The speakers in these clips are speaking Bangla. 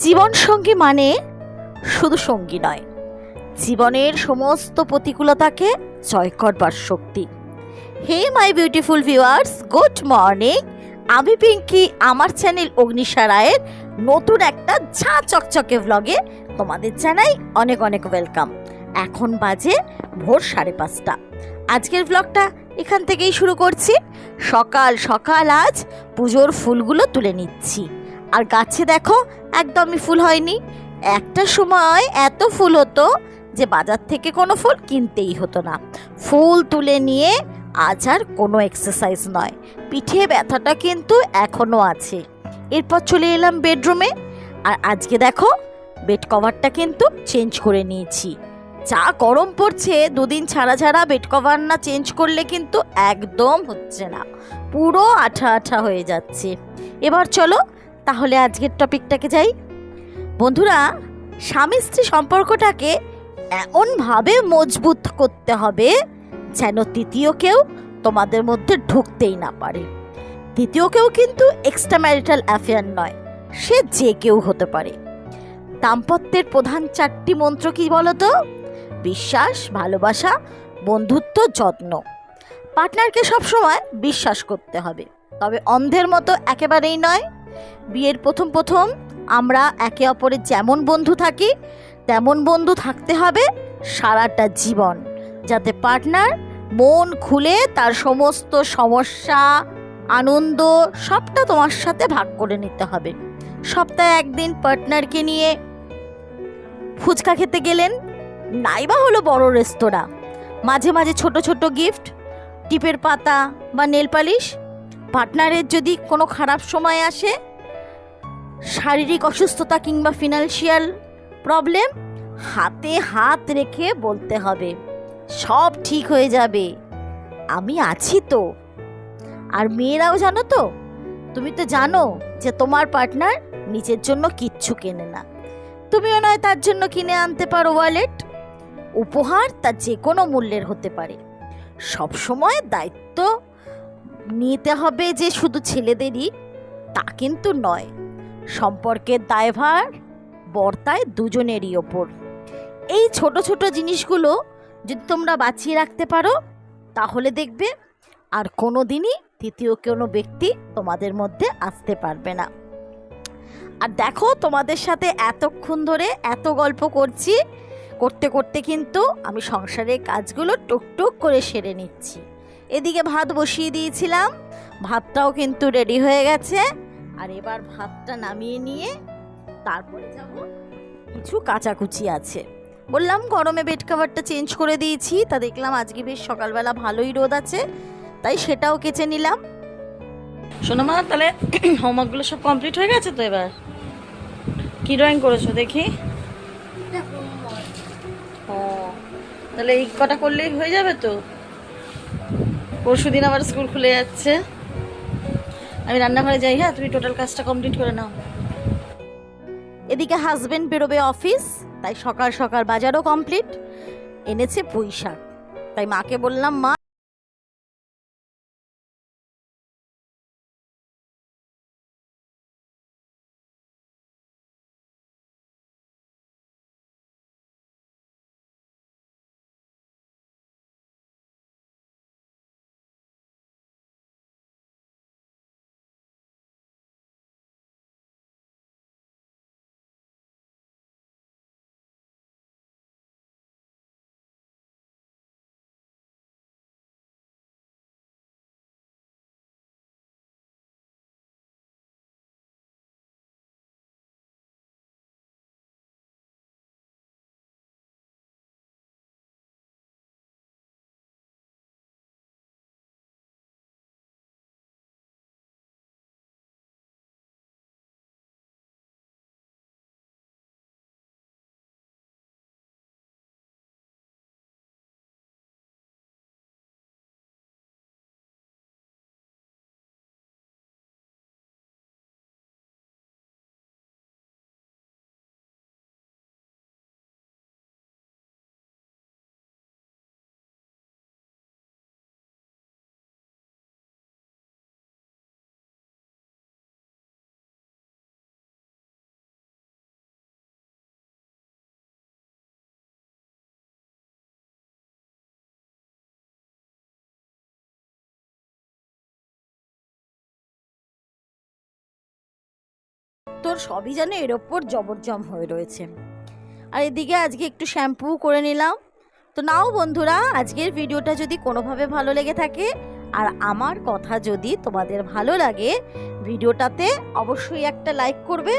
জীবন সঙ্গী মানে শুধু সঙ্গী নয়। জীবনের সমস্ত প্রতিকূলতাকে জয় করবার শক্তি। Hey my beautiful viewers, good morning. আমি পিঙ্কি, আমার চ্যানেল অগ্নিশা রায়ের নতুন একটা ঝাঁ চকচকে ভ্লগে তোমাদের জানাই অনেক অনেক ওয়েলকাম এখন বাজে ভোর সাড়ে পাঁচটা। আজকের ব্লগটা এখান থেকেই শুরু করছি। সকাল সকাল আজ পুজোর ফুলগুলো তুলে নিচ্ছি। আর গাছে দেখো, একদমই ফুল হয়নি। একটা সময় এত ফুল হতো যে বাজার থেকে কোনো ফুল কিনতেই হতো না। ফুল তুলে নিয়ে আজ আর কোনো এক্সারসাইজ নয়। পিঠে ব্যথাটা কিন্তু এখনও আছে। এরপর চলে এলাম বেডরুমে আর আজকে দেখো বেড কভারটা কিন্তু চেঞ্জ করে নিয়েছি। যা গরম পড়ছে, দুদিন ছাড়া ছাড়া বেড কভার না চেঞ্জ করলে কিন্তু একদম হচ্ছে না। পুরো আঠা আঠা হয়ে যাচ্ছে। এবার চলো তাহলে আজকের টপিকটাকে যাই। বন্ধুরা স্বামী স্ত্রী সম্পর্কটাকে এমনভাবে মজবুত করতে হবে যেন তৃতীয় কেউ তোমাদের মধ্যে ঢুকতেই না পারে। তৃতীয় কেউ কিন্তু এক্সট্রা ম্যারিটাল অ্যাফেয়ার নয়, সে যে কেউ হতে পারে। দাম্পত্যের প্রধান চারটি মন্ত্র কি বলো তো বিশ্বাস, ভালোবাসা, বন্ধুত্ব, যত্ন। পার্টনারকে সবসময় বিশ্বাস করতে হবে, তবে অন্ধের মতো একেবারেই নয়। বিয়ের প্রথম প্রথম আমরা একে অপরের যেমন বন্ধু থাকি, তেমন বন্ধু থাকতে হবে সারাটা জীবন। যাতে পার্টনার মন খুলে তার সমস্ত সমস্যা, আনন্দ সবটা তোমার সাথে ভাগ করে নিতে হবে। সপ্তাহে একদিন পার্টনারকে নিয়ে ফুচকা খেতে গেলেন। নাইবা হলো বড় রেস্তোরাঁ। মাঝে মাঝে ছোট ছোট গিফট, টিপের পাতা বা নেল পালিশ পার্টনারের যদি কোনো খারাপ সময় আসে, শারীরিক অসুস্থতা কিংবা ফিনান্সিয়াল প্রবলেম হাতে হাত রেখে বলতে হবে, সব ঠিক হয়ে যাবে। আমি আছি তো। আর মেয়েরাও জানো তো? তুমি তো জানো যে তোমার পার্টনার নিজের জন্য কিচ্ছু কেনে না। তুমিও নয় তার জন্য কিনে আনতে পারো ওয়ালেট উপহার তার যে কোনো মূল্যের হতে পারে। সবসময় দায়িত্ব নিতে হবে যে শুধু ছেলেদেরই, তা কিন্তু নয়। সম্পর্কের দায়ভার বর্তায় দুজনেরই ওপর। এই ছোট ছোট জিনিসগুলো যদি তোমরা বাঁচিয়ে রাখতে পারো, তাহলে দেখবে আর কোনো দিনই তৃতীয় কোনো ব্যক্তি তোমাদের মধ্যে আসতে পারবে না। আর দেখো, তোমাদের সাথে এতক্ষণ ধরে এত গল্প করছি, করতে করতে কিন্তু আমি সংসারের কাজগুলো টুকটুক করে সেরে নিচ্ছি। এদিকে ভাত বসিয়ে দিয়েছিলাম। ভাতটাও কিন্তু রেডি হয়ে গেছে। আর এবার ভাতটা নামিয়ে নিয়ে তারপরে যাব। কিছু কাচাকুচি আছে। বললাম গরমে বেড কাভারটা চেঞ্জ করে দিয়েছি। তা দেখলাম আজকে বেশ সকালবেলা ভালোই রোদ আছে তাই সেটাও কেচে নিলাম। শোনো মা তাহলে হোমওয়ার্কগুলো সব কমপ্লিট হয়ে গেছে তো এবার? কি ড্রয়িং করেছ দেখি? ও তাহলে এই কটা করলেই হয়ে যাবে তো? পরশু দিন আবার স্কুল খুলে যাচ্ছে। আমি রান্নাঘরে যাই হ্যাঁ তুমি টোটাল কাজটা কমপ্লিট করে নাও। এদিকে হাজবেন্ড বেরোবে অফিস তাই সকাল সকাল বাজারও কমপ্লিট এনেছে পুঁই তাই মাকে বললাম, মা উত্তর সবই যেন এর ওপর জবরজম হয়ে রয়েছে। আর এদিকে আজকে একটু শ্যাম্পু করে নিলাম। তো নাও বন্ধুরা, আজকের ভিডিওটা যদি কোনোভাবে ভালো লেগে থাকে, আর আমার কথা যদি তোমাদের ভালো লাগে, ভিডিওটাতে অবশ্যই একটা লাইক করবে।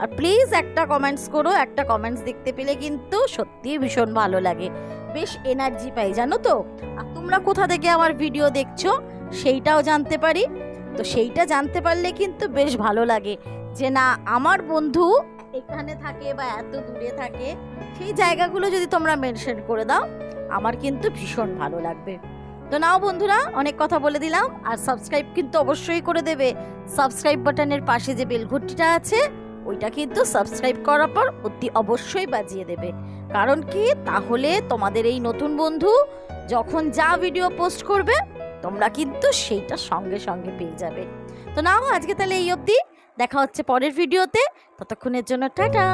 আর প্লিজ একটা কমেন্টস করো, একটা কমেন্টস দেখতে পেলে কিন্তু সত্যিই ভীষণ ভালো লাগে। বেশ এনার্জি পাই, জানো তো? আর তোমরা কোথা থেকে আমার ভিডিও দেখছ, সেইটাও জানতে পারি। তো সেইটা জানতে পারলে কিন্তু বেশ ভালো লাগে। যে না আমার বন্ধু এখানে থাকে বা এত দূরে থাকে, সেই জায়গাগুলো যদি তোমরা মেনশন করে দাও, আমার কিন্তু ভীষণ ভালো লাগবে। তো নাও বন্ধুরা, অনেক কথা বলে দিলাম, আর সাবস্ক্রাইব কিন্তু অবশ্যই করে দেবে। সাবস্ক্রাইব বাটনের পাশে যে বেলঘুটিটা আছে, ওইটা কিন্তু সাবস্ক্রাইব করার পর অতি অবশ্যই বাজিয়ে দেবে। কারণ কি? তাহলে তোমাদের এই নতুন বন্ধু যখন যা ভিডিও পোস্ট করবে, তোমরা কিন্তু সেইটা সঙ্গে সঙ্গে পেয়ে যাবে। তো নাও, আজকে তাহলে এই অবধি। দেখা হচ্ছে পরের ভিডিওতে। ততক্ষণের জন্য টাটা!